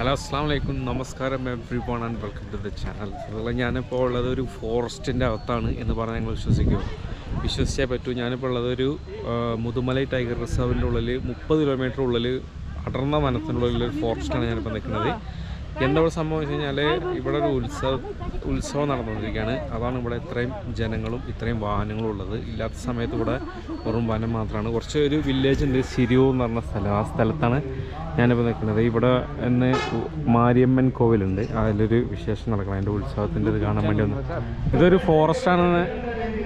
Hello അസ്സാം വലൈക്കും നമസ്കാരം everyone and welcome to the channel അതുപോലെ ഞാനിപ്പോൾ ഉള്ളത് ഒരു ഫോറസ്റ്റിന്റെ അകത്താണ് എന്ന് പറഞ്ഞാൽ ഞങ്ങൾ വിശ്വസിക്കുമോ വിശ്വസിച്ചേ പറ്റൂ ഞാനിപ്പോൾ ഉള്ളതൊരു മുതുമലൈ ടൈഗർ റിസർവിന്റെ ഉള്ളിൽ മുപ്പത് കിലോമീറ്റർ ഉള്ളിൽ അടർന്ന വനത്തിനുള്ളിൽ ഒരു ഫോറസ്റ്റാണ് ഞാനിപ്പോൾ നിൽക്കുന്നത്. എന്താ ഇവിടെ സംഭവം വെച്ച് കഴിഞ്ഞാൽ ഇവിടെ ഒരു ഉത്സവം ഉത്സവം നടന്നുകൊണ്ടിരിക്കുകയാണ്. അതാണ് ഇവിടെ ഇത്രയും ജനങ്ങളും ഇത്രയും വാഹനങ്ങളും ഉള്ളത്. ഇല്ലാത്ത സമയത്ത് ഇവിടെ വെറും വനം മാത്രമാണ്. കുറച്ച് ഒരു വില്ലേജ് ഉണ്ട് സിരിയോ എന്ന് പറഞ്ഞ സ്ഥലം. ആ സ്ഥലത്താണ് ഞാനിപ്പോൾ നിൽക്കുന്നത്. ഇവിടെ ഇന്ന് മാരിയമ്മൻ കോവിലുണ്ട്. അതിലൊരു വിശേഷം നടക്കണം. അതിന്റെ ഉത്സവത്തിന്റെ ഇത് കാണാൻ വേണ്ടി വന്നു. ഇതൊരു ഫോറസ്റ്റ് ആണെന്ന്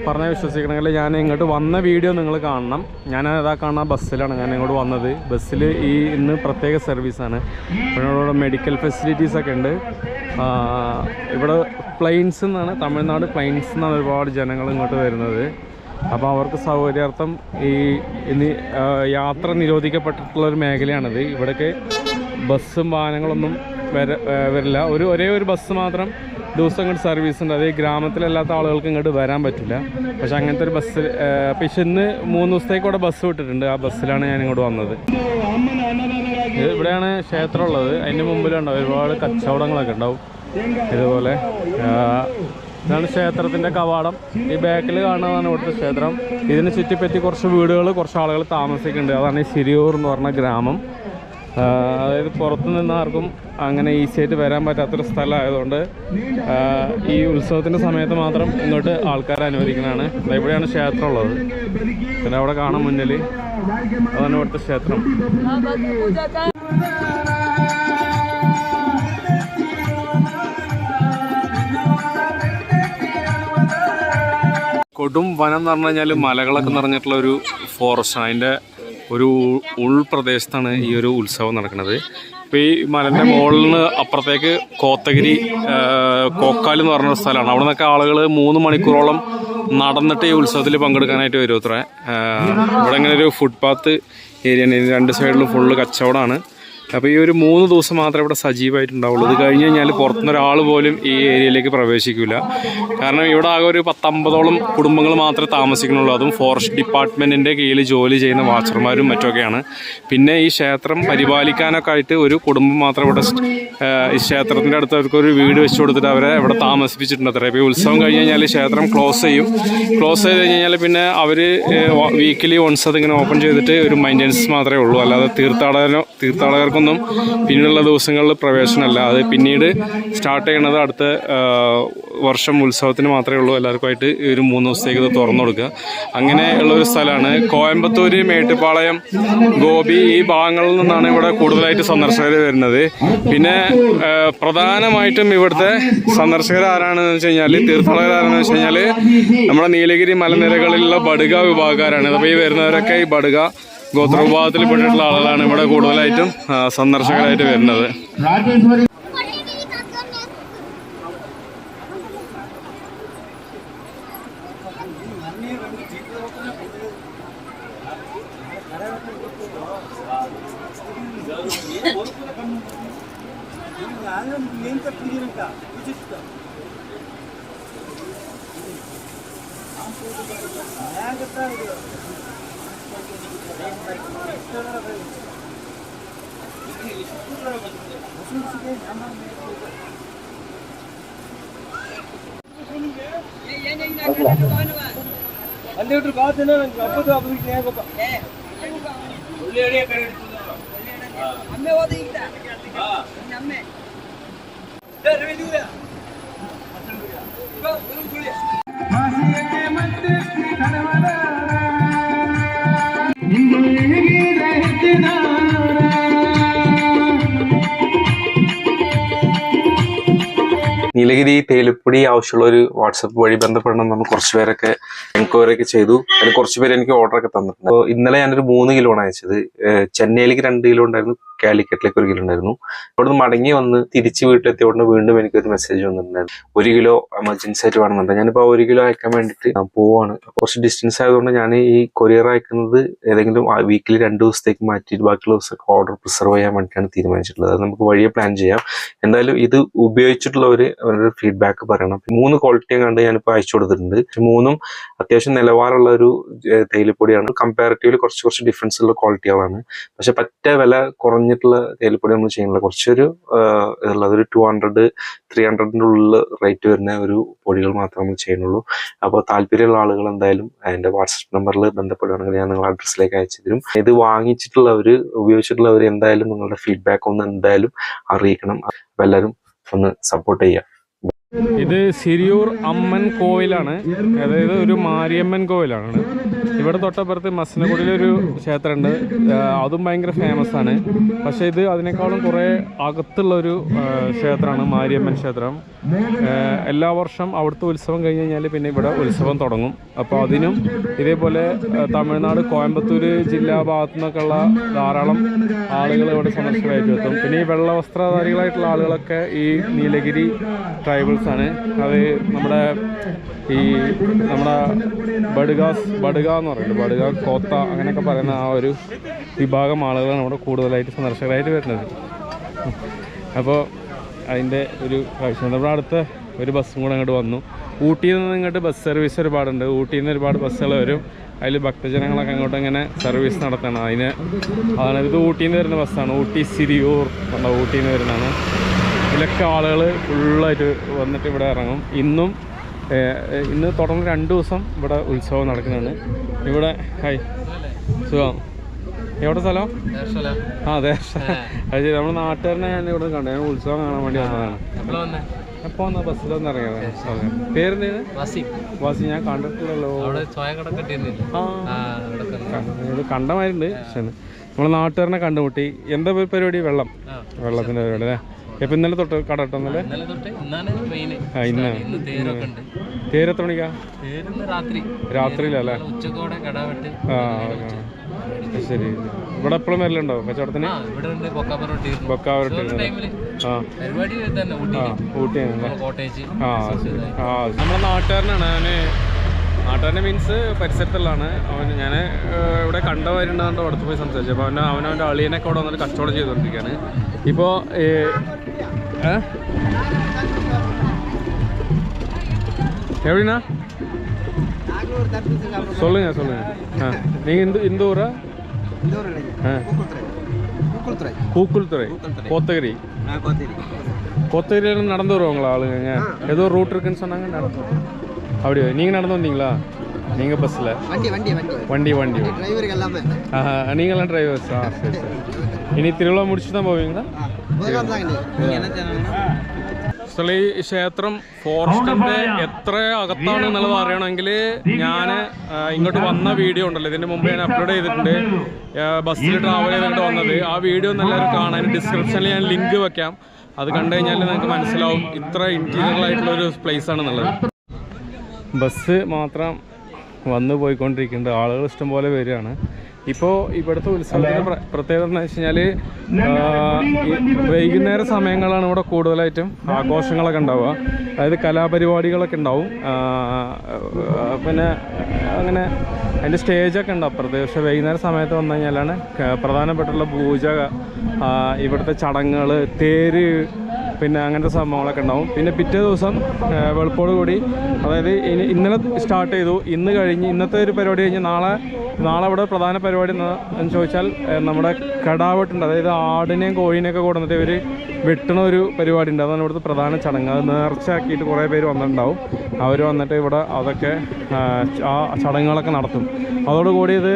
പറഞ്ഞാൽ വിശ്വസിക്കണമെങ്കിൽ ഞാൻ ഇങ്ങോട്ട് വന്ന വീഡിയോ നിങ്ങൾ കാണണം. ഞാൻ അതാ കാണുന്ന ബസ്സിലാണ് ഞാൻ ഇങ്ങോട്ട് വന്നത്. ബസ്സിൽ ഈ ഇന്ന് പ്രത്യേക സർവീസാണ് ഇവിടെ മെഡിക്കൽ ഫെസിലിറ്റീസ് ഒക്കെ ഉണ്ട്. ഇവിടെ പ്ലെയിൻസ് എന്നാണ് തമിഴ്നാട് പ്ലെയിൻസ് എന്നാണ് ഒരുപാട് ജനങ്ങൾ ഇങ്ങോട്ട് വരുന്നത്. അപ്പോൾ അവർക്ക് സൗകര്യാർത്ഥം ഈ ഇനി യാത്ര നിരോധിക്കപ്പെട്ടിട്ടുള്ള ഒരു മേഖലയാണിത്. ഇവിടേക്ക് ബസ്സും വാഹനങ്ങളൊന്നും വര വരില്ല. ഒരു ഒരേ ഒരു ബസ് മാത്രം ദിവസം ഇങ്ങോട്ട് സർവീസ് ഉണ്ട്. അത് ഗ്രാമത്തിലല്ലാത്ത ആളുകൾക്ക് ഇങ്ങോട്ട് വരാൻ പറ്റില്ല. പക്ഷെ അങ്ങനത്തെ ഒരു ബസ് പക്ഷെ ഇന്ന് മൂന്ന് ദിവസത്തേക്ക് ബസ് വിട്ടിട്ടുണ്ട്. ആ ബസ്സിലാണ് ഞാൻ ഇങ്ങോട്ട് വന്നത്. ഇവിടെയാണ് ക്ഷേത്രം ഉള്ളത്. അതിന്റെ മുമ്പിലുണ്ടാവും ഒരുപാട് കച്ചവടങ്ങളൊക്കെ ഉണ്ടാവും. ഇതുപോലെ ഇതാണ് ക്ഷേത്രത്തിന്റെ കവാടം. ഈ ബാക്കിൽ കാണുന്നതാണ് ഇവിടുത്തെ ക്ഷേത്രം. ഇതിന് ചുറ്റിപ്പറ്റി കുറച്ച് വീടുകൾ കുറച്ച് ആളുകൾ താമസിക്കുന്നുണ്ട്. അതാണ് ഈ സിരിയൂർ എന്ന് പറഞ്ഞ ഗ്രാമം. അതായത് പുറത്തു നിന്ന് ആർക്കും അങ്ങനെ ഈസി ആയിട്ട് വരാൻ പറ്റാത്തൊരു സ്ഥലമായതുകൊണ്ട് ഈ ഉത്സവത്തിന്റെ സമയത്ത് മാത്രം ഇങ്ങോട്ട് ആൾക്കാരെ അനുവദിക്കുന്നതാണ്. ഇവിടെയാണ് ക്ഷേത്രം ഉള്ളത്. പിന്നെ അവിടെ കാണാൻ മുന്നിൽ അതാണ് ഇവിടുത്തെ ക്ഷേത്രം. കൊടും വനം എന്ന് പറഞ്ഞു കഴിഞ്ഞാൽ മലകളൊക്കെ നിറഞ്ഞിട്ടുള്ള ഒരു ഫോറസ്റ്റാണ് അതിന്റെ ഒരു ഉൾപ്രദേശത്താണ് ഈ ഒരു ഉത്സവം നടക്കുന്നത്. ഇപ്പോൾ ഈ മലന്റെ മുകളിൽ നിന്ന് അപ്പുറത്തേക്ക് കോത്തഗിരി കോക്കാൽ എന്ന് പറഞ്ഞ സ്ഥലമാണ്. അവിടെ നിന്നൊക്കെ ആളുകൾ മൂന്ന് മണിക്കൂറോളം നടന്നിട്ട് ഈ ഉത്സവത്തിൽ പങ്കെടുക്കാനായിട്ട് വരും ഇവിടെ ഇങ്ങനെ ഒരു ഫുട്പാത്ത് ഏരിയ രണ്ട് സൈഡിലും ഫുള്ള് കച്ചവടമാണ്. അപ്പോൾ ഈ ഒരു മൂന്ന് ദിവസം മാത്രമേ ഇവിടെ സജീവമായിട്ടുണ്ടാവുള്ളൂ. ഇത് കഴിഞ്ഞ് കഴിഞ്ഞാൽ പുറത്തുനിന്ന് ഒരാൾ പോലും ഈ ഏരിയയിലേക്ക് പ്രവേശിക്കില്ല കാരണം ഇവിടെ ആകെ ഒരു പത്തമ്പതോളം കുടുംബങ്ങൾ മാത്രമേ താമസിക്കുന്നുള്ളൂ. അതും ഫോറസ്റ്റ് ഡിപ്പാർട്ട്മെന്റിന്റെ കീഴിൽ ജോലി ചെയ്യുന്ന വാച്ചർമാരും മറ്റൊക്കെയാണ് പിന്നെ ഈ ക്ഷേത്രം പരിപാലിക്കാനൊക്കെ ആയിട്ട് ഒരു കുടുംബം മാത്രം ഇവിടെ ഈ ക്ഷേത്രത്തിന്റെ അടുത്ത് അവർക്കൊരു വീട് വെച്ച് കൊടുത്തിട്ട് അവരെ ഇവിടെ താമസിപ്പിച്ചിട്ടുണ്ട് അത്ര. ഇപ്പോൾ ഉത്സവം കഴിഞ്ഞ് കഴിഞ്ഞാൽ ക്ഷേത്രം ക്ലോസ് ചെയ്യും. ക്ലോസ് ചെയ്ത് കഴിഞ്ഞാൽ പിന്നെ അവർ വീക്കിലി വൺസ് അതിങ്ങനെ ഓപ്പൺ ചെയ്തിട്ട് ഒരു മെയിന്റെനൻസ് മാത്രമേ ഉള്ളൂ. അല്ലാതെ തീർത്ഥാടകനോ തീർത്ഥാടകർക്കൊന്നും പിന്നീടുള്ള ദിവസങ്ങളിൽ പ്രവേശനമല്ല. അത് പിന്നീട് സ്റ്റാർട്ട് ചെയ്യണത് അടുത്ത വർഷം ഉത്സവത്തിന് മാത്രമേ ഉള്ളൂ. എല്ലാവർക്കുമായിട്ട് ഒരു മൂന്ന് ദിവസത്തേക്ക് ഇത് തുറന്നു കൊടുക്കുക. അങ്ങനെ ഉള്ള ഒരു സ്ഥലമാണ്. കോയമ്പത്തൂർ മേട്ടുപാളയം ഗോപി ഈ ഭാഗങ്ങളിൽ നിന്നാണ് ഇവിടെ കൂടുതലായിട്ട് സന്ദർശകർ വരുന്നത്. പിന്നെ പ്രധാനമായിട്ടും ഇവിടുത്തെ സന്ദർശകർ ആരാണെന്ന് വെച്ച് കഴിഞ്ഞാൽ തീർത്ഥാടകർ ആരാണെന്ന് വെച്ച് കഴിഞ്ഞാൽ നമ്മുടെ നീലഗിരി മലനിരകളിലുള്ള ബടുക വിഭാഗക്കാരാണ്. അപ്പോൾ ഈ വരുന്നവരൊക്കെ ഈ ബടുക ഗോത്ര വിഭാഗത്തിൽ പെട്ടിട്ടുള്ള ആളുകളാണ് ഇവിടെ കൂടുതലായിട്ടും സന്ദർശകരായിട്ട് വരുന്നത്. ಅಲ್ಲಿ ಬಾತಿನ ನಂಗೆ ಹಬ್ಬದ ಹಬ್ಬಕ್ಕೆ ಹೇಗಪ್ಪ ಅಮ್ಮೆ ಹೋದ ಈಗ ಅಮ್ಮೆ നീലഗിരി തേയിലപ്പൊടി ആവശ്യമുള്ള ഒരു വാട്സപ്പ് വഴി ബന്ധപ്പെടണം നമ്മൾ കുറച്ച് പേരൊക്കെ എൻക്വയറി ഒക്കെ ചെയ്തു. അതിൽ കുറച്ച് പേര് എനിക്ക് ഓർഡർ ഒക്കെ തന്നിട്ടുണ്ട്. അപ്പോൾ ഇന്നലെ ഞാനൊരു മൂന്ന് കിലോ ആണ് അയച്ചത്. ചെന്നൈയിലേക്ക് രണ്ട് കിലോ ഉണ്ടായിരുന്നു. കാലിക്കറ്റിലേക്ക് ഉണ്ടായിരുന്നു അവിടുന്ന് മടങ്ങി വന്ന് തിരിച്ച് വീട്ടിലെത്തിയ ഉടനെ വീണ്ടും എനിക്ക് ഒരു മെസ്സേജ് വന്നിട്ടുണ്ടായിരുന്നു. ഒരു കിലോ എമർജൻസി ആയിട്ട് വേണമെന്നുണ്ട്. ഞാനിപ്പോൾ ആ ഒരു കിലോ അയക്കാൻ വേണ്ടിട്ട് പോവാണ്. കുറച്ച് ഡിസ്റ്റൻസ് ആയതുകൊണ്ട് ഞാൻ ഈ കൊറിയർ അയക്കുന്നത് ഏതെങ്കിലും വീക്കിലി രണ്ട് ദിവസത്തേക്ക് മാറ്റിയിട്ട് ബാക്കിയുള്ള ദിവസമൊക്കെ ഓർഡർ പ്രിസർവ് ചെയ്യാൻ വേണ്ടിയിട്ടാണ് തീരുമാനിച്ചിട്ടുള്ളത്. അത് നമുക്ക് വഴിയെ പ്ലാൻ ചെയ്യാം. എന്തായാലും ഇത് ഉപയോഗിച്ചിട്ടുള്ളവര് അവരുടെ ഫീഡ്ബാക്ക് പറയണം. മൂന്ന് ക്വാളിറ്റിയും കണ്ട് ഞാനിപ്പോൾ അയച്ചു കൊടുത്തിട്ടുണ്ട്. മൂന്നും അത്യാവശ്യം നിലവാരമുള്ള ഒരു തേയിലപ്പൊടിയാണ്. കമ്പാരിറ്റീവ്ലി കുറച്ച് കുറച്ച് ഡിഫറൻസ് ഉള്ള ക്വാളിറ്റികളാണ് പക്ഷെ പറ്റ വില കുറഞ്ഞിട്ടുള്ള തേയിലപ്പൊടി നമ്മൾ ചെയ്യുന്നില്ല. കുറച്ചൊരു ഇതുള്ളത് ഒരു ടു ഹൺഡ്രഡ് ത്രീ ഹൺഡ്രഡിന്റെ ഉള്ളിൽ റേറ്റ് വരുന്ന ഒരു പൊടികൾ മാത്രമേ നമ്മൾ ചെയ്യുന്നുള്ളൂ. അപ്പോൾ താല്പര്യമുള്ള ആളുകൾ എന്തായാലും എന്റെ വാട്സപ്പ് നമ്പറിൽ ബന്ധപ്പെടുകയാണെങ്കിൽ ഞാൻ നിങ്ങളുടെ അഡ്രസ്സിലേക്ക് അയച്ചു തരും. ഇത് വാങ്ങിച്ചിട്ടുള്ളവർ ഉപയോഗിച്ചിട്ടുള്ളവർ എന്തായാലും നിങ്ങളുടെ ഫീഡ്ബാക്ക് ഒന്ന് എന്തായാലും അറിയിക്കണം. അപ്പോൾ എല്ലാവരും ഒന്ന് സപ്പോർട്ട് ചെയ്യുക. ഇത് സിരിയൂർ അമ്മൻ കോവിലാണ്. അതായത് ഒരു മാരിയമ്മൻ കോവിലാണ്. ഇവിടെ തൊട്ടപ്പുറത്ത് മസനഗുഡിയിലൊരു ക്ഷേത്രമുണ്ട്. അതും ഭയങ്കര ഫേമസ് ആണ്. പക്ഷേ ഇത് അതിനേക്കാളും കുറേ അകത്തുള്ളൊരു ക്ഷേത്രമാണ് മാരിയമ്മൻ ക്ഷേത്രം. എല്ലാ വർഷം അവിടുത്തെ ഉത്സവം കഴിഞ്ഞ് കഴിഞ്ഞാൽ പിന്നെ ഇവിടെ ഉത്സവം തുടങ്ങും. അപ്പോൾ അതിനും ഇതേപോലെ തമിഴ്നാട് കോയമ്പത്തൂർ ജില്ലാ ഭാഗത്തു നിന്നൊക്കെയുള്ള ധാരാളം ആളുകൾ ഇവിടെ സന്ദർശകരായിട്ട് എത്തും പിന്നെ ഈ വെള്ളവസ്ത്രധാരികളായിട്ടുള്ള ആളുകളൊക്കെ ഈ നീലഗിരി ട്രൈബൽസ് ആണ്. അത് നമ്മുടെ ഈ നമ്മുടെ ബഡുഗാസ് ബഡുഗ എന്ന് പറയുന്നത് ബഡുഗ കോത്ത അങ്ങനെയൊക്കെ പറയുന്ന ആ ഒരു വിഭാഗം ആളുകളാണ് ഇവിടെ കൂടുതലായിട്ട് സന്ദർശകരായിട്ട് വരുന്നത്. അപ്പോൾ അതിന്റെ ഒരു കാഴ്ച നമ്മുടെ അടുത്ത ഒരു ബസ്സും കൂടെ അങ്ങോട്ട് വന്നു. ഊട്ടിയിൽ നിന്ന് ഇങ്ങോട്ട് ബസ് സർവീസ് ഒരുപാടുണ്ട്. ഊട്ടിയിൽ നിന്ന് ഒരുപാട് ബസ്സുകൾ വരും. അതിൽ ഭക്തജനങ്ങളൊക്കെ അങ്ങോട്ട് ഇങ്ങനെ സർവീസ് നടത്തണം. അതിന് അതാണ് ഇത് ഊട്ടിയിൽ നിന്ന് വരുന്ന ബസ്സാണ്. ഊട്ടി സിരിയൂർ നമ്മുടെ ഊട്ടിയിൽ നിന്ന് വരുന്നതാണ്. ഇതിലൊക്കെ ആളുകൾ ഫുള്ളായിട്ട് വന്നിട്ട് ഇവിടെ ഇറങ്ങും. ഇന്നും ഇന്ന് തുടർന്ന് രണ്ട് ദിവസം ഇവിടെ ഉത്സവം നടക്കുന്നുണ്ട് ഇവിടെ ഹായ്. സുഖം. എവിടെ സ്ഥലം? ആ അതെ അത് ശരി നമ്മുടെ നാട്ടുകാരനെ ഞാൻ ഇവിടെ കണ്ടു. ഞാൻ ഉത്സവം കാണാൻ വേണ്ടി വന്നതാണ്. എപ്പോ വന്ന? ബസ്സിലൊന്നും ഇറങ്ങിയതാണ് ഓക്കെ പേരെന്തേത് വാസി. ഞാൻ കണ്ടിട്ടില്ലല്ലോ. ആ. കണ്ടമാരുണ്ട് പക്ഷേ നമ്മളെ നാട്ടുകാരനെ കണ്ടുമുട്ടി. എന്താ പരി- പരിപാടി? വെള്ളം. വെള്ളത്തിന്റെ പരിപാടി അല്ലേ? ഇപ്പൊ ഇന്നലെ തൊട്ട് കട ഇട്ടെന്നല്ലേ ആ എത്ര മണിക്കാ? രാത്രിയിലല്ലേ. ശരി. ഇവിടെ എപ്പോഴും വരലുണ്ടോ കച്ചവടത്തിന്? ഊട്ടിയാണ് ഉണ്ട് പൊക്കാപ്പറോട്ടി ബൊക്കാവരട്ട് ടൈമിൽ ആ. പരിപാടി തന്നെ ഊട്ടി ആ ഊട്ടിയാണല്ലേ? കോട്ടേജ് ആ ശരി. ആ നമ്മുടെ നാട്ടുകാരനാണ് അവന് നാട്ടുകാരനെ മീൻസ് പരിസരത്തുള്ളതാണ് അവൻ ഞാൻ ഇവിടെ കണ്ടവരുണ്ടാകുമ്പോൾ അടുത്ത് പോയി സംസാരിച്ചു അപ്പോൾ അവൻ അവനവൻ്റെ അളിയനൊക്കെ അവിടെ വന്നിട്ട് കച്ചവടം ചെയ്തുകൊണ്ടിരിക്കുകയാണ് ഇപ്പോൾ എവിടെയാ நாகூர் தர்பூசணி சாப்பிடுறோம் சொல்லுங்க சொல்லுங்க ஆ நீங்கள் இந்த இந்த ஊரா இந்த ஊர் இல்லைங்க ஆ கூக்குள்துறை பூக்குள்துறை கோத்தகிரி நான் கோத்தேரி கோத்தகிரியில் நடந்து வருவாங்களா ஆளுங்க ஏதோ ரூட் இருக்குன்னு சொன்னாங்க நடந்து அப்படியா? நீங்கள் நடந்து வந்தீங்களா? நீங்கள் பஸ்ஸில் வண்டி வண்டி வண்டி. வண்டி டிரைவருக்கு எல்லாமே. நீங்களாம் டிரைவர்ஸா சரி சரி. இனி திருவிழா முடிச்சு தான் போவீங்களா? ക്ഷേത്രം ഫോറസ്റ്റിന്റെ എത്ര അകത്താണ് എന്നുള്ളത് അറിയണമെങ്കിൽ ഞാൻ ഇങ്ങോട്ട് വന്ന വീഡിയോ ഉണ്ടല്ലോ. ഇതിന് മുമ്പ് ഞാൻ അപ്ലോഡ് ചെയ്തിട്ടുണ്ട്. ബസ്സിൽ ട്രാവൽ ചെയ്തിട്ട് വന്നത്. ആ വീഡിയോ എല്ലാവരും കാണാൻ ഡിസ്ക്രിപ്ഷനിൽ ഞാൻ ലിങ്ക് വെക്കാം. അത് കണ്ടു കഴിഞ്ഞാൽ നിങ്ങൾക്ക് മനസ്സിലാവും ഇത്ര ഇന്റീരിയർ ആയിട്ടുള്ള ഒരു പ്ലേസ് ആണെന്നുള്ളത്. ബസ് മാത്രം വന്നു പോയിക്കൊണ്ടിരിക്കുന്നുണ്ട്. ആളുകൾ ഇഷ്ടംപോലെ വരികയാണ്. ഇപ്പോൾ ഇവിടുത്തെ ഉത്സവത്തിന്റെ പ്ര- പ്രത്യേകത എന്ന് വെച്ച് കഴിഞ്ഞാൽ വൈകുന്നേര സമയങ്ങളാണ് ഇവിടെ കൂടുതലായിട്ടും ആഘോഷങ്ങളൊക്കെ ഉണ്ടാവുക. അതായത് കലാപരിപാടികളൊക്കെ ഉണ്ടാവും. പിന്നെ അങ്ങനെ അതിന്റെ സ്റ്റേജൊക്കെ ഉണ്ട് അപ്പുറത്ത്. പക്ഷേ വൈകുന്നേര സമയത്ത് വന്നു കഴിഞ്ഞാലാണ് പ്രധാനപ്പെട്ടുള്ള പൂജ ഇവിടുത്തെ ചടങ്ങുകൾ തേര് പിന്നെ അങ്ങനത്തെ സംഭവങ്ങളൊക്കെ ഉണ്ടാവും. പിന്നെ പിറ്റേ ദിവസം വെളുപ്പോട് കൂടി അതായത് ഇനി ഇന്നലെ സ്റ്റാർട്ട് ചെയ്തു. ഇന്ന് കഴിഞ്ഞ് ഇന്നത്തെ ഒരു പരിപാടി കഴിഞ്ഞ് നാളെ നാളെ ഇവിടെ പ്രധാന പരിപാടി എന്ന് ചോദിച്ചാൽ നമ്മുടെ കടാവട്ടുണ്ട്. അതായത് ആടിനെയും കോഴിനെയൊക്കെ കൊടുത്തിട്ട് ഇവർ വെട്ടണ ഒരു പരിപാടി ഉണ്ട്. അതാണ് ഇവിടുത്തെ പ്രധാന ചടങ്ങ്. അത് നേർച്ചയാക്കിയിട്ട് കുറേ പേര് വന്നിട്ടുണ്ടാവും. അവർ വന്നിട്ട് ഇവിടെ അതൊക്കെ ആ, ചടങ്ങുകളൊക്കെ നടത്തും. അതോടുകൂടി ഇത്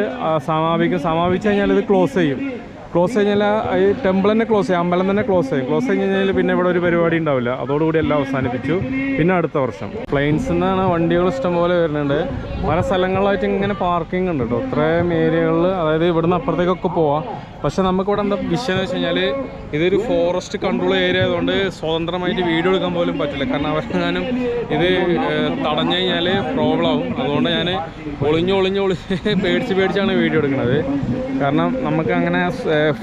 സമാപിക്കും. സമാപിച്ച് കഴിഞ്ഞാൽ ഇത് ക്ലോസ് ചെയ്യും. ക്ലോസ് കഴിഞ്ഞാൽ ഈ ടെമ്പിൾ തന്നെ ക്ലോസ് ചെയ്യാം അമ്പലം തന്നെ ക്ലോസ് ചെയ്യും. ക്ലോസ് കഴിഞ്ഞ് കഴിഞ്ഞാൽ പിന്നെ ഇവിടെ ഒരു പരിപാടി ഉണ്ടാവില്ല. അതോടുകൂടി എല്ലാം അവസാനിപ്പിച്ചു. പിന്നെ അടുത്ത വർഷം. പ്ലെയിൻസിൽ നിന്നാണ് വണ്ടികൾ ഇഷ്ടംപോലെ വരുന്നുണ്ട്. പല സ്ഥലങ്ങളിലായിട്ട് ഇങ്ങനെ പാർക്കിംഗ് ഉണ്ട് കേട്ടോ ഇത്രയും ഏരിയകളിൽ അതായത് ഇവിടുന്ന് അപ്പുറത്തേക്കൊക്കെ പോവാം. പക്ഷേ നമുക്കിവിടെ എന്താ വിഷയം എന്ന് വെച്ച് കഴിഞ്ഞാൽ ഇതൊരു ഫോറസ്റ്റ് കൺട്രോൾ ഏരിയ ആയതുകൊണ്ട് സ്വതന്ത്രമായിട്ട് വീഡിയോ എടുക്കാൻ പോലും പറ്റില്ല. കാരണം അവരെങ്ങാനും ഇത് തടഞ്ഞു കഴിഞ്ഞാൽ പ്രോബ്ലം ആവും. അതുകൊണ്ട് ഞാൻ ഒളിഞ്ഞ് ഒളിഞ്ഞ് ഒളിഞ്ഞ് പേടിച്ച് പേടിച്ചാണ് വീഡിയോ എടുക്കുന്നത്. കാരണം നമുക്ക് അങ്ങനെ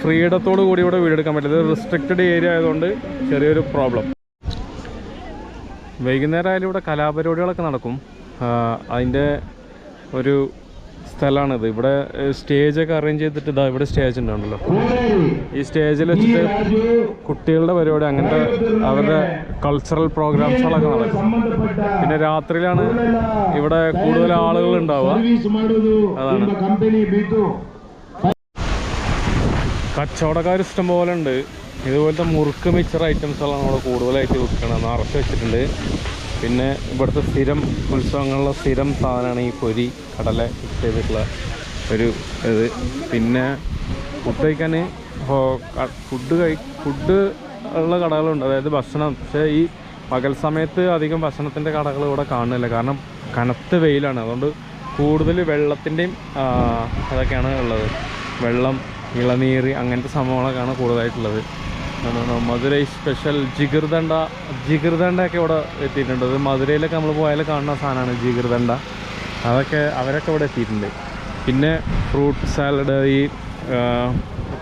ഫ്രീഡത്തോടു കൂടി ഇവിടെ വീടെടുക്കാൻ പറ്റില്ല. ഇത് റിസ്ട്രിക്റ്റഡ് ഏരിയ ആയതുകൊണ്ട് ചെറിയൊരു പ്രോബ്ലം വൈകുന്നേരം ആയാലും ഇവിടെ കലാപരിപാടികളൊക്കെ നടക്കും. അതിന്റെ ഒരു സ്ഥലമാണിത്. ഇവിടെ സ്റ്റേജൊക്കെ അറേഞ്ച് ചെയ്തിട്ട് ഇതാ ഇവിടെ സ്റ്റേജ് ഉണ്ടാണല്ലോ ഈ സ്റ്റേജിൽ വെച്ചിട്ട് കുട്ടികളുടെ പരിപാടി അങ്ങനത്തെ അവരുടെ കൾച്ചറൽ പ്രോഗ്രാംസുകളൊക്കെ നടക്കും. പിന്നെ രാത്രിയിലാണ് ഇവിടെ കൂടുതൽ ആളുകൾ ഉണ്ടാവുക. അതാണ്. കച്ചവടക്കാർ ഇഷ്ടം പോലെ ഉണ്ട്. ഇതുപോലത്തെ മുറുക്ക് മിക്സർ ഐറ്റംസുകളാണ് നമ്മൾ കൂടുതലായിട്ട് വിൽക്കണം നിറച്ച് വെച്ചിട്ടുണ്ട്. പിന്നെ ഇവിടുത്തെ സ്ഥിരം ഉത്സവങ്ങളിലെ സ്ഥിരം സാധനമാണ് ഈ പൊരി കടല മിക്സ് ചെയ്തിട്ടുള്ള ഒരു ഇത്. പിന്നെ ഫുഡ് കഴിക്കാൻ ഫുഡ് കഴി ഫുഡ് ഉള്ള കടകളുണ്ട്. അതായത് ഭക്ഷണം. പക്ഷേ ഈ പകൽ സമയത്ത് അധികം ഭക്ഷണത്തിന്റെ കടകൾ ഇവിടെ കാണുന്നില്ല. കാരണം കനത്ത വെയിലാണ്. അതുകൊണ്ട് കൂടുതൽ വെള്ളത്തിന്റെയും അതൊക്കെയാണ് ഉള്ളത്. വെള്ളം ഇളനീർ അങ്ങനത്തെ സംഭവങ്ങളൊക്കെയാണ് കൂടുതലായിട്ടുള്ളത്. മധുരൈ സ്പെഷ്യൽ ജിഗിർദണ്ട ജിഗിർദണ്ടയൊക്കെ ഇവിടെ എത്തിയിട്ടുണ്ട്. അത് മധുരയിലൊക്കെ നമ്മൾ പോയാൽ കാണുന്ന സാധനമാണ് ജിഗിർദണ്ട അതൊക്കെ അവരൊക്കെ ഇവിടെ എത്തിയിട്ടുണ്ട്. പിന്നെ ഫ്രൂട്ട് സാലഡ് ഈ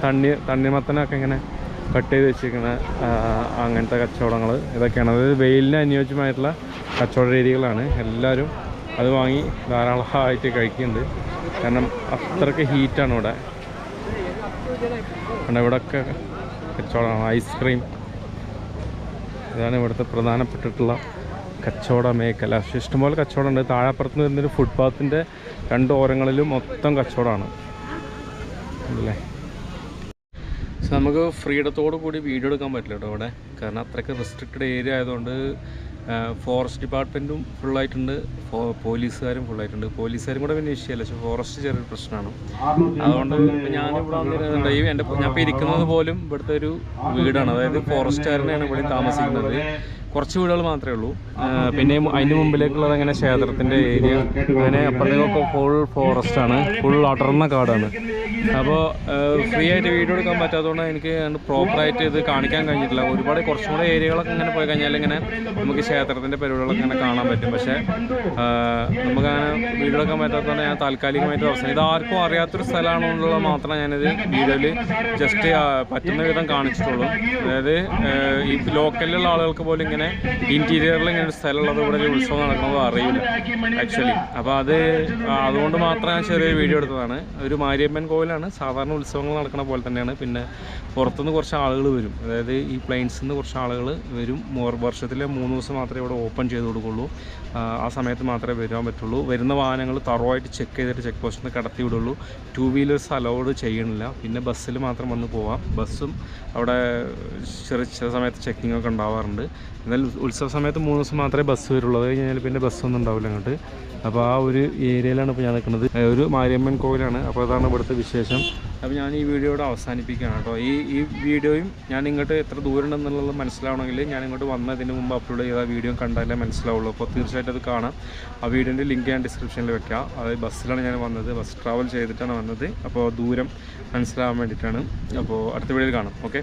തണ്ണി തണ്ണിമത്തനൊക്കെ ഇങ്ങനെ കട്ട് ചെയ്ത് വെച്ചിരിക്കുന്ന അങ്ങനത്തെ കച്ചവടങ്ങൾ ഇതൊക്കെയാണ്. അതായത് വെയിലിന് അനുയോജ്യമായിട്ടുള്ള കച്ചവട രീതികളാണ്. എല്ലാവരും അത് വാങ്ങി ധാരാളമായിട്ട് കഴിക്കുന്നുണ്ട്. കാരണം അത്രയ്ക്ക് ഹീറ്റാണ് ഇവിടെ. ഇവിടെയൊക്കെ കച്ചവടമാണ് ഐസ്ക്രീം. ഇതാണ് ഇവിടുത്തെ പ്രധാനപ്പെട്ടിട്ടുള്ള കച്ചവട മേഖല. ഇഷ്ടംപോലെ കച്ചവടമുണ്ട്. താഴെപ്പുറത്ത് വരുന്നൊരു ഫുട്പാത്തിന്റെ രണ്ട് ഓരങ്ങളിലും മൊത്തം കച്ചവടമാണ്. അല്ലേ? നമുക്ക് ഫ്രീഡത്തോടു കൂടി വീഡിയോ എടുക്കാൻ പറ്റില്ല കേട്ടോ ഇവിടെ. കാരണം അത്രയ്ക്ക് റെസ്ട്രിക്റ്റഡ് ഏരിയ ആയതുകൊണ്ട് ഫോറസ്റ്റ് ഡിപ്പാർട്ട്മെന്റും ഫുള്ളായിട്ടുണ്ട് പോലീസുകാരും ഫുള്ളായിട്ടുണ്ട് പോലീസുകാരും കൂടെ പിന്നെ വിഷയമല്ല പക്ഷേ ഫോറസ്റ്റ് ചെറിയൊരു പ്രശ്നമാണ്. അതുകൊണ്ട് ഞാനിവിടെ വന്നിരുന്നുണ്ട് ഈ എന്റെ ഞാൻ ഇപ്പോൾ ഇരിക്കുന്നത് പോലും ഇവിടുത്തെ ഒരു വീടാണ്. അതായത് ഫോറസ്റ്റുകാരനെയാണ് ഇവിടെ താമസിക്കുന്നത്. കുറച്ച് വീടുകൾ മാത്രമേ ഉള്ളൂ. പിന്നെ അതിന് മുമ്പിലേക്കുള്ളത് അങ്ങനെ ക്ഷേത്രത്തിന്റെ ഏരിയ. അങ്ങനെ അപ്പുറത്തേക്കൊക്കെ ഫുൾ ഫോറസ്റ്റ് ആണ്. ഫുൾ അടർന്ന കാടാണ്. അപ്പോൾ ഫ്രീ ആയിട്ട് വീഡിയോ എടുക്കാൻ പറ്റാത്തതുകൊണ്ട് എനിക്ക് പ്രോപ്പറായിട്ട് ഇത് കാണിക്കാൻ കഴിഞ്ഞിട്ടില്ല. ഒരുപാട് കുറച്ചും കൂടെ ഏരിയകളൊക്കെ ഇങ്ങനെ പോയി കഴിഞ്ഞാൽ ഇങ്ങനെ നമുക്ക് ക്ഷേത്രത്തിന്റെ പരിപാടികളൊക്കെ ഇങ്ങനെ കാണാൻ പറ്റും. പക്ഷേ നമുക്ക് നമുക്കങ്ങനെ വീഡിയോ എടുക്കാൻ പറ്റാത്തതുകൊണ്ട് ഞാൻ താൽക്കാലികമായിട്ട് അവസാനം ഇത് ആർക്കും അറിയാത്തൊരു സ്ഥലമാണെന്നുള്ളത് മാത്രമേ ഞാനിത് വീഡിയോയിൽ ജസ്റ്റ് പറ്റുന്ന വിധം കാണിച്ചിട്ടുള്ളൂ. അതായത് ഈ ലോക്കലിലുള്ള ആളുകൾക്ക് പോലും ഇങ്ങനെ ഇന്റീരിയറിൽ ഇങ്ങനെ ഒരു സ്ഥലമുള്ളത് ഇവിടെ ഒരു ഉത്സവം നടക്കുന്നത് അറിയില്ല ആക്ച്വലി അപ്പോൾ അത് അതുകൊണ്ട് മാത്രം ഞാൻ ചെറിയൊരു വീഡിയോ എടുത്തതാണ്. ഒരു മാരിയമ്മൻ കോവിലാണ് സാധാരണ ഉത്സവങ്ങൾ നടക്കുന്ന പോലെ തന്നെയാണ്. പിന്നെ പുറത്തുനിന്ന് കുറച്ച് ആളുകൾ വരും. അതായത് ഈ പ്ലെയിൻസിൽ നിന്ന് കുറച്ച് ആളുകൾ വരും. വർഷത്തിലെ മൂന്ന് ദിവസം മാത്രമേ ഇവിടെ ഓപ്പൺ ചെയ്ത് കൊടുക്കുള്ളൂ. ആ, ആ സമയത്ത് മാത്രമേ വരാൻ പറ്റുള്ളൂ. വരുന്ന വാഹനങ്ങൾ തറവായിട്ട് ചെക്ക് ചെയ്തിട്ട് ചെക്ക് പോസ്റ്റിൽ നിന്ന് കടത്തി വിടുള്ളൂ. ടു വീലേഴ്സ് അലൗഡ് ചെയ്യണില്ല. പിന്നെ ബസ്സിൽ മാത്രം വന്ന് പോവാം. ബസ്സും അവിടെ ചെറിയ ചില സമയത്ത് ചെക്കിംഗ് ഒക്കെ ഉണ്ടാവാറുണ്ട്. എന്നാൽ ഉത്സവ സമയത്ത് മൂന്ന് ദിവസം മാത്രമേ ബസ് വരുള്ളൂ. അത് കഴിഞ്ഞാൽ പിന്നെ ബസ്സൊന്നും ഉണ്ടാവില്ല അങ്ങോട്ട്. അപ്പോൾ ആ ഒരു ഏരിയയിലാണ് ഇപ്പോൾ ഞാൻ നിൽക്കുന്നത്. ഒരു മാരിയമ്മൻ കോവിലാണ്. അപ്പോൾ അതാണ് ഇവിടുത്തെ വിശേഷം. അപ്പോൾ ഞാൻ ഈ വീഡിയോ വീഡിയോയുടെ അവസാനിപ്പിക്കുകയാണ് കേട്ടോ. ഈ ഈ വീഡിയോയും ഞാൻ ഇങ്ങോട്ട് എത്ര ദൂരം ഉണ്ടെന്നുള്ളത് മനസ്സിലാവണമെങ്കിൽ ഞാൻ ഇങ്ങോട്ട് വന്നതിന് മുമ്പ് അപ്ലോഡ് ചെയ്ത വീഡിയോ കണ്ടാലേ മനസ്സിലാവുള്ളൂ. അപ്പോൾ തീർച്ചയായിട്ടും അത് കാണാം. ആ വീഡിയോന്റെ ലിങ്ക് ഞാൻ ഡിസ്ക്രിപ്ഷനിൽ വെക്കാം. അത് ബസ്സിലാണ് ഞാൻ വന്നത്. ബസ് ട്രാവൽ ചെയ്തിട്ടാണ് വന്നത്. അപ്പോൾ ദൂരം മനസ്സിലാവാൻ വേണ്ടിയിട്ടാണ്. അപ്പോൾ അടുത്ത വീഡിയോയിൽ കാണാം. ഓക്കെ